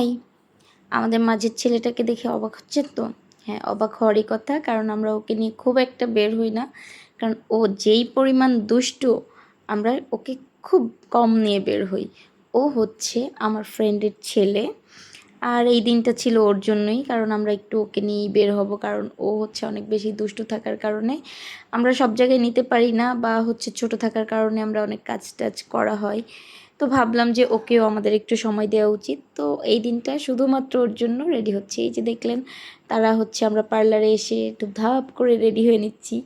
High আমাদের মাঝের ছেলেটাকে দেখে অবাক হচ্ছে তো। হ্যাঁ অবাক হওয়ারই কথা, কারণ আমরা ওকে নিয়ে খুব একটা বের হই না। কারণ ও যেই পরিমাণ দুষ্টু, আমরা ওকে খুব কম নিয়ে বের হই। ও হচ্ছে আমার ফ্রেন্ডের ছেলে। আর এই দিনটা ছিল ওর জন্যই, কারণ আমরা একটু ওকে নিয়েই বের হব, কারণ ও হচ্ছে অনেক বেশি দুষ্টু থাকার কারণে। আমরা সব জায়গায় নিতে পারি না, বা হচ্ছে ছোট থাকার কারণে আমরা অনেক কাজ টাজ করা হয়। তো ভাবলাম যে ওকেও আমাদের একটু সময় দেওয়া উচিত। তো এই দিনটা শুধুমাত্র ওর জন্য রেডি হচ্ছে। এই যে দেখলেন, তারা হচ্ছে আমরা পার্লারে এসে একটু ধাপ করে রেডি হয়ে নিচ্ছি।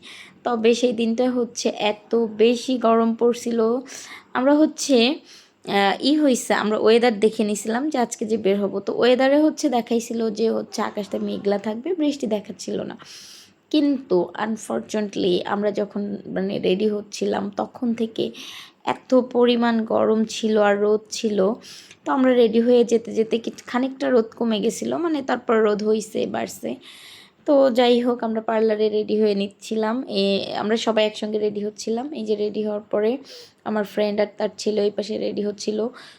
তবে সেই দিনটা হচ্ছে এত বেশি গরম পড়ছিল। আমরা হচ্ছে ই হয়েছে আমরা ওয়েদার দেখে নিছিলাম যে আজকে যে বের হব। তো ওয়েদারে হচ্ছে দেখাইছিল যে হচ্ছে আকাশটা মেঘলা থাকবে, বৃষ্টি দেখাচ্ছিল না। কিন্তু আনফর্চুনেটলি আমরা যখন মানে রেডি হচ্ছিলাম, তখন থেকে এত পরিমাণ গরম ছিল আর রোদ ছিল। তো আমরা রেডি হয়ে যেতে যেতে খানিকটা রোদ কমে গেছিল মানে তারপর রোদ হইছে, বাড়ছে। তো যাই হোক, আমরা পার্লারে রেডি হয়ে নিচ্ছিলাম। এ, আমরা সবাই একসঙ্গে রেডি হচ্ছিলাম। এই যে রেডি হওয়ার পরে আমার ফ্রেন্ড আর তার ছেলে ওই পাশে রেডি হচ্ছিল।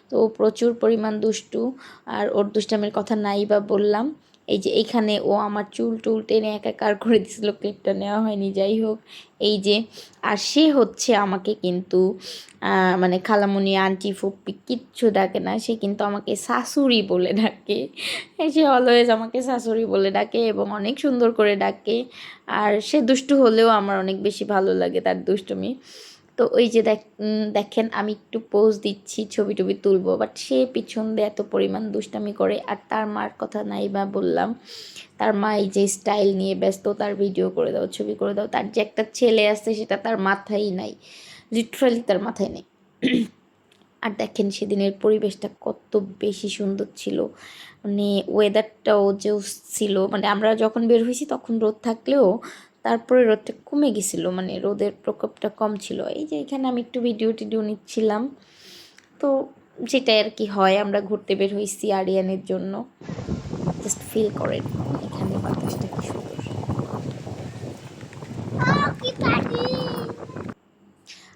তো প্রচুর পরিমাণ দুষ্টু আর ওর দুষ্টামের কথা নাই বা বললাম। এই যে এইখানে ও আমার চুল টুল টেনে একাকার করে দিছিল ক্লিপটা নেওয়া হয়নি, যাই হোক। এই যে, আর সে হচ্ছে আমাকে কিন্তু মানে খালামুনি, আন্টি, ফুপ্পি কিচ্ছু ডাকে না, সে কিন্তু আমাকে শাশুড়ি বলে ডাকে। সে অলওয়েজ আমাকে শাশুড়ি বলে ডাকে এবং অনেক সুন্দর করে ডাকে। আর সে দুষ্টু হলেও আমার অনেক বেশি ভালো লাগে তার দুষ্টুমি। তো ওই যে দেখ দেখেন আমি একটু পোজ দিচ্ছি, ছবি টবি তুলবো বাট সে পিছন দিয়ে এত পরিমাণ দুষ্টামি করে আর তার মার কথা নাই বা বললাম, তার মা এই যে স্টাইল নিয়ে ব্যস্ত, তার ভিডিও করে দাও, ছবি করে দাও, তার যে একটা ছেলে আছে সেটা তার মাথায় নাই লিটারালি তার মাথায় নেই। আর দেখেন সেদিনের পরিবেশটা কত বেশি সুন্দর ছিল মানে ওয়েদারটাও যে ছিল মানে আমরা যখন বের হয়েছি তখন রোদ থাকলেও তারপরে রোদটা কমে গেছিল মানে রোদের প্রকোপটা কম ছিল। এই যে এখানে আমি একটু ভিডিও টিডিও নিচ্ছিলাম। তো যেটাই আর কি হয়, আমরা ঘুরতে বের হয়েছি আরিয়ানের জন্য। জাস্ট ফিল করেন এখানে বাতাসটা কি সুন্দর।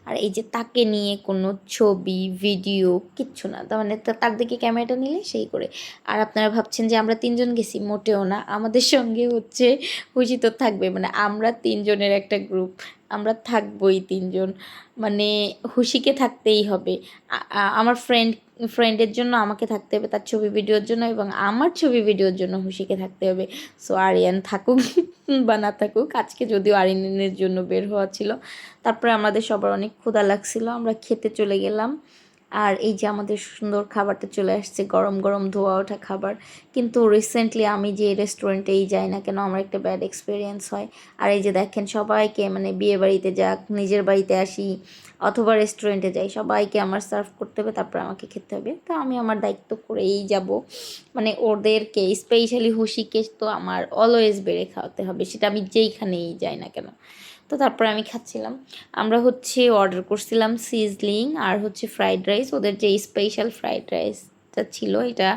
আর এই যে তাকে নিয়ে কোনো ছবি ভিডিও কিচ্ছু না। তার মানে তার দিকে ক্যামেরাটা নিলে সেই করে। আর আপনারা ভাবছেন যে আমরা তিনজন গেছি, মোটেও না। আমাদের সঙ্গে হচ্ছে খুশি তো থাকবে। মানে আমরা তিনজনের একটা গ্রুপ আমরা থাকবোই তিনজন। মানে হুশিকে থাকতেই হবে। আমার ফ্রেন্ড ফ্রেন্ডের জন্য আমাকে থাকতে হবে, তার ছবি ভিডিওর জন্য এবং আমার ছবি ভিডিওর জন্য হুশিকে থাকতে হবে। সো আরিয়ান থাকুক বা না থাকুক, আজকে যদিও আরিয়ানের জন্য বের হওয়া ছিল, তারপরে আমাদের সবার অনেক ক্ষুধা লাগছিল, আমরা খেতে চলে গেলাম। আর এই যে আমাদের সুন্দর খাবারটা চলে আসছে, গরম গরম ধোয়া ওঠা খাবার। কিন্তু রিসেন্টলি আমি যে রেস্টুরেন্টেই যাই না কেন, আমার একটা ব্যাড এক্সপিরিয়েন্স হয়। আর এই যে দেখেন, সবাইকে মানে বিয়ে বাড়িতে যাক, নিজের বাড়িতে আসি, অথবা রেস্টুরেন্টে যাই, সবাইকে আমার সার্ভ করতে হবে, তারপর আমাকে খেতে হবে। তো আমি আমার দায়িত্ব করেই যাব। মানে ওদেরকে স্পেশালি হুশিকে তো আমার অলওয়েজ বেড়ে খাওয়াতে হবে, সেটা আমি যেইখানেই যাই না কেন। তো তারপরে আমি খাচ্ছিলাম। আমরা হচ্ছে অর্ডার করছিলাম সিজলিং আর হচ্ছে ফ্রাইড রাইস ওদের যে স্পেশাল ফ্রাইড রাইসটা ছিল, এটা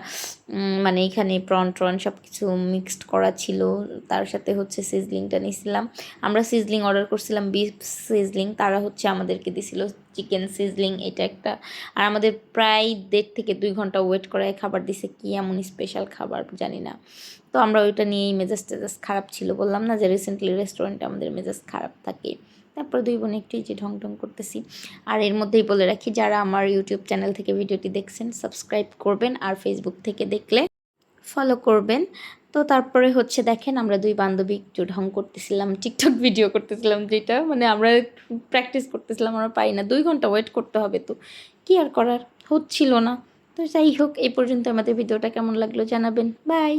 মানে এখানে প্রন ট্রন সব কিছু মিক্সড করা ছিল, তার সাথে হচ্ছে সিজলিংটা নিয়েছিলাম আমরা সিজলিং অর্ডার করছিলাম বিফ সিজলিং তারা হচ্ছে আমাদেরকে দিছিল চিকেন সিজলিং, এটা একটা। আর আমাদের প্রায় দেড় থেকে দুই ঘণ্টা ওয়েট করায় খাবার দিছে কি এমন স্পেশাল খাবার জানি না। তো আমরা ওইটা নিয়েই মেজাজ টেজাজ খারাপ ছিল। বললাম না যে রিসেন্টলি রেস্টুরেন্টে আমাদের মেজাজ খারাপ থাকে। তারপর দুই বোন একটু যে ঢং ঢং করতেছি। আর এর মধ্যেই বলে রাখি, যারা আমার ইউটিউব চ্যানেল থেকে ভিডিওটি দেখছেন সাবস্ক্রাইব করবেন। আর ফেসবুক থেকে দেখলে ফলো করবেন। তো তারপরে হচ্ছে দেখেন আমরা দুই বান্ধবী একটু ঢং করতেছিলাম, টিকটক ভিডিও করতেছিলাম যেটা মানে আমরা প্র্যাকটিস করতেছিলাম, আমরা পাই না, দুই ঘণ্টা ওয়েট করতে হবে তো। কি আর করার? হচ্ছিল না। তো যাই হোক, এই পর্যন্ত আমাদের ভিডিওটা কেমন লাগল জানাবেন। বাই